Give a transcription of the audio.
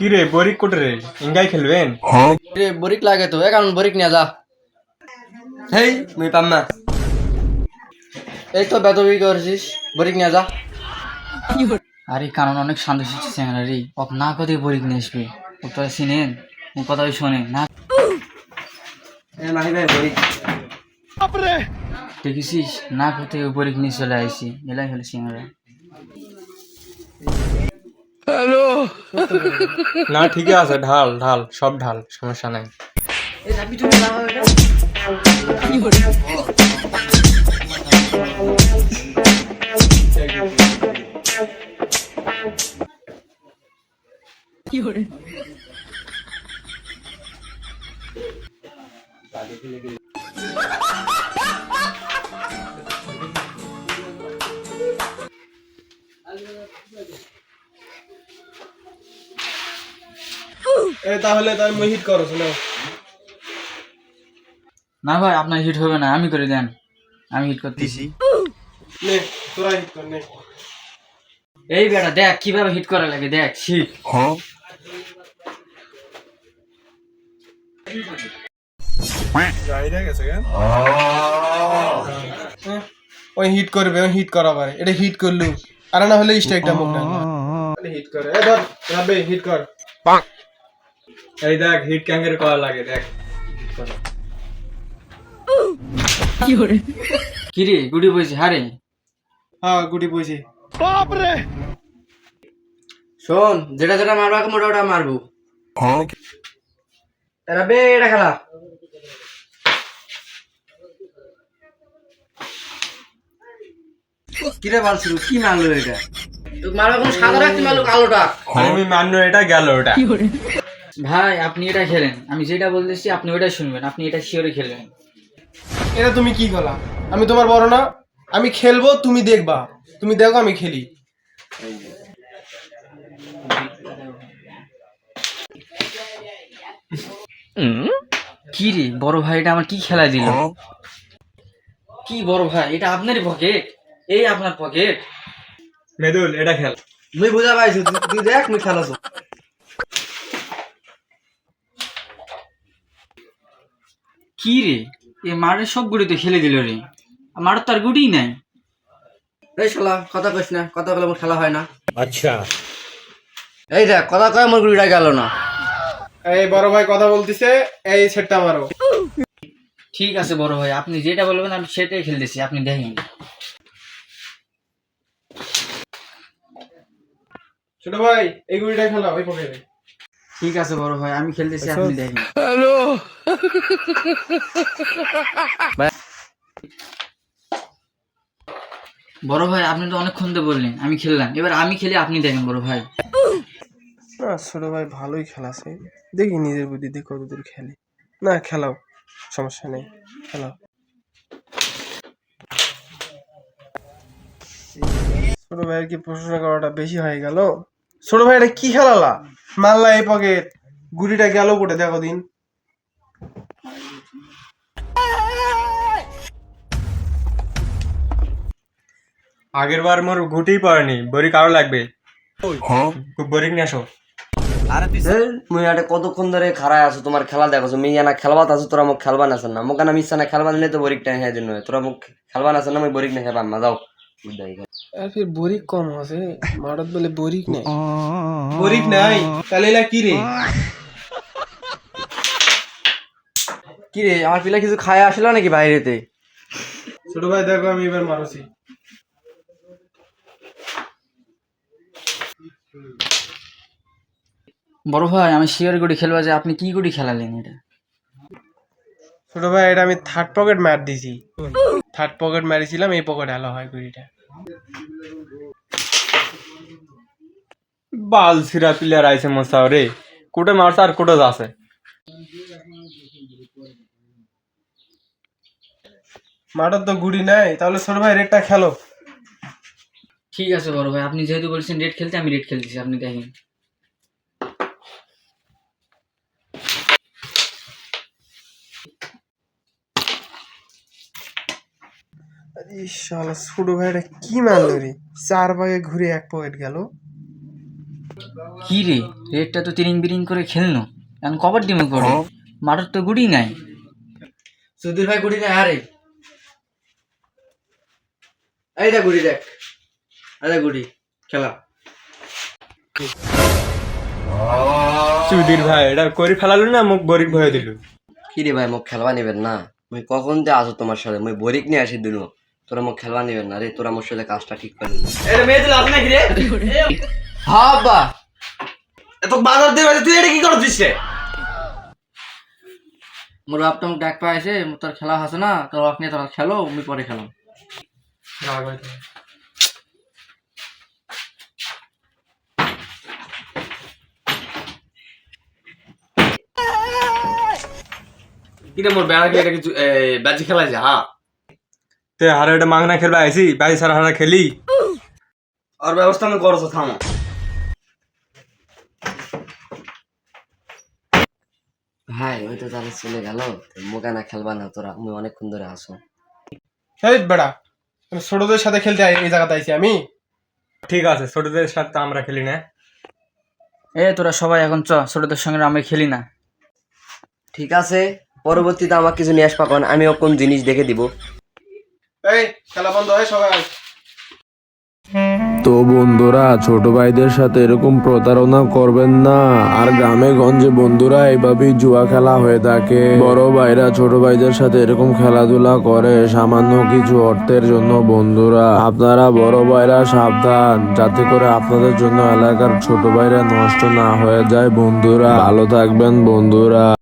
কি রে বরিক কোটে রে? ইঙ্গাই খেলবেন? রে বরিক লাগে তো এখন বরিক নিয়ে যা। হেই মুই পাম না। এই তো বেতবি করছিস বরিক নিয়ে যা। আরে কারণ অনেক শান্ত শিখছে চ্যাংরা রে। ওক না কোথায় বরিক নিয়ে আসবে। ও তো চিনেন ও কথা শোনে না? এ মাহি ভাই বলি দেখেছিস? না কোথায় বরিক নিয়ে চলে আসছি এলাই হলো চ্যাংরা। না ঠিকই আছে ঢাল ঢাল সব ঢাল সমস্যা নাই। এ তাহলে তাই মুই হিট করো শোনো। না ভাই আপনার হিট হবে না আমি করে দেন। আমি হিট করতেছি। নে তোরা হিট কর নে। এই বেটা দেখ কীভাবে হিট করা লাগে দেখ শিখ হ্যাঁ, ওই হিট করবে ওই হিট করা পারে। এটা হিট করলু। আর না হলে স্ট্রাইকটা মুখ না। হিট করে। এ ধর রাবে হিট কর। এই দেখ হিট ক্যাঙ্গের করা লাগে দেখ। কি রে গুডি বইছে হারে হ্যাঁ গুটি বইছি। শোন যেটা যেটা মারবা মোটা ওটা মারবো। এরা বে এটা খেলা। কিরে বালছিল কি মারলো এটা? মারবা কোন সাদা রাখতে মারলো কালোটা। আমি মান্য এটা গেল ওটা। ভাই আপনি এটা খেলেন। আমি যেটা বলতেছি আপনি ওটা শুনবেন আপনি এটা শিওরে খেলবেন। এটা তুমি কি গলা? আমি তোমার বড় না আমি খেলব তুমি দেখবা। তুমি দেখো আমি খেলি। কি রে বড় ভাই এটা আমার কি খেলা দিল? কি বড় ভাই এটা আপনারই পকেট এই আপনার পকেট মেদুল এটা খেল। মুই বুঝা পাইছি তুই- তুই দেখ মুই খেলাছ। কি রে? এ মারের সব গুড়িতে খেলে দিল রে। মারের তো আর গুড়ি নাই। এই শালা কথা কইস না কথা বলে মোর খেলা হয় না। আচ্ছা। এই দেখ কথা কয় মোর গুড়িটা গেল না। এই বড় ভাই কথা বলতিছে এই সেটটা মারো। ঠিক আছে বড় ভাই আপনি যেটা বলবেন আমি সেটাই খেলতেছি আপনি দেখেন। ছোট ভাই এই গুড়িটা খেলা ওই পকেটে। ঠিক আছে বড় ভাই আমি খেলতেছি আপনি দেখেন। বড় ভাই আপনি তো অনেকক্ষণ তো বললেন আমি খেললাম। এবার আমি খেলে আপনি দেখেন বড় ভাই। না ছোট ভাই ভালোই খেলাছে। দেখি নিজের বুদ্ধি দিয়ে কতদূর খেলি। না খেলাও সমস্যা নেই খেলাও। ছোট ভাইয়ের কি প্রশংসা করাটা বেশি হয়ে গেল? ছোট ভাই এটা কি খেলালা? মারলা এই পকেট গুড়িটা গেল কোটে দেখো দিন। আগের বার মোর গুটি পড়েনি বরিক আরও লাগবে? খুব বরিক নিয়ে আসো। এই, মুই আরে কতক্ষণ ধরে খাড়ায় আছো তোমার খেলা দেখছ? মেয়ে না খেলবাত আছো তোরা মোক খেলবা নাছেন না। মোক আমি ইচ্ছা না খেলবা নিলে তো বরিক টাই হ্যাঁ। জন্য তোরা মোক খেলবা নাছেন না মই বরিক না খেলবা না যাও। আর ফির বরিক কম আছে মারত বলে বরিক নাই। বরিক নাই? তাহলে এলা কি রে? কি রে আমার পিলা কিছু খায় আসলো নাকি বাইরেতে? ছোট ভাই দেখো আমি এবার মারছি। বড় ভাই আমি শিওর গুড়ি খেলবা যে আপনি কি গুড়ি খেলালেন এটা? ছোট ভাই এটা আমি থার্ড পকেট মার দিছি। থার্ড পকেট মারিছিলাম এই পকেট আলো হয় গুড়িটা বাল সিরা প্লেয়ার আইছে মশাও রে কোটে মারছে আর কোটে যাচ্ছে। মাঠের তো গুড়ি নাই তাহলে ছোট ভাই রেটটা খেলো। ঠিক আছে বড় ভাই আপনি যেহেতু বলছেন রেড খেলতে আমি রেড খেলতেছি আপনি দেখেন। শালা ছোট ভাইটা কি মারলো রে? চার ভাগে ঘুরে এক পকেট গেল। কি রে? রেডটা তো তিরিং বিরিং করে খেলনো এখন কবার ডিমে করে মাঠের তো গুড়ি নাই। সুধীর ভাই গুড়ি নাই আরে। এই দেখ গুড়ি দেখ। আরে গুড়ি খেলা। সুধীর ভাই এটা করে ফেলালো না? মুখ বরিক ভয়ে দিল। কি রে ভাই মোক খেলবা নিবেন না? মুই কখন তে আসো তোমার সাথে? মুই বরিক নিয়ে আসি দিনু তোরা মোক খেলবা নিবেন না রে তোরা মোর সাথে কাজটা ঠিক করে নিবি হ্যাঁ আব্বা। এত বাজার দিয়ে তুই এটা কি করছিস রে? মোর বাপ তো ডাক পাইছে তোর খেলা আছে না তোর বাপ নিয়ে তোরা খেলো আমি পরে খেলাম। কিরে মোর বেড়া কি এটা কিছু বাজি খেলা খেলাইছে হ্যাঁ তে হারে এটা মাংনা খেলবা আইসি? বাড়ি সারা হারা খেলি? আর ব্যবস্থা আমি করছ থামো। ভাই ওই তো তাহলে চলে গেল। মোকা না খেলবা না তোরা আমি অনেকক্ষণ ধরে আসো। এই বেড়া আমি ছোটদের সাথে খেলতে আই- এই জায়গাতে আইছি আমি। ঠিক আছে ছোটদের সাথে আমরা খেলি না। এ তোরা সবাই এখন চ ছোটদের সঙ্গে আমি খেলি না। ঠিক আছে পরবর্তীতে আমার কিছু নিয়ে আসবা কোন আমি কোন জিনিস দেখে দিব। তো বন্ধুরা, ছোট ভাইদের সাথে এরকম প্রতারণা করবেন না। আর গ্রামে গঞ্জে বন্ধুরা, এইভাবেই জুয়া খেলা হয়ে থাকে। বড় ভাইরা ছোট ভাইদের সাথে এরকম খেলাধুলা করে, সামান্য কিছু অর্থের জন্য বন্ধুরা। আপনারা বড় ভাইরা সাবধান, যাতে করে আপনাদের জন্য এলাকার ছোট ভাইরা নষ্ট না হয়ে যায় বন্ধুরা। ভালো থাকবেন বন্ধুরা।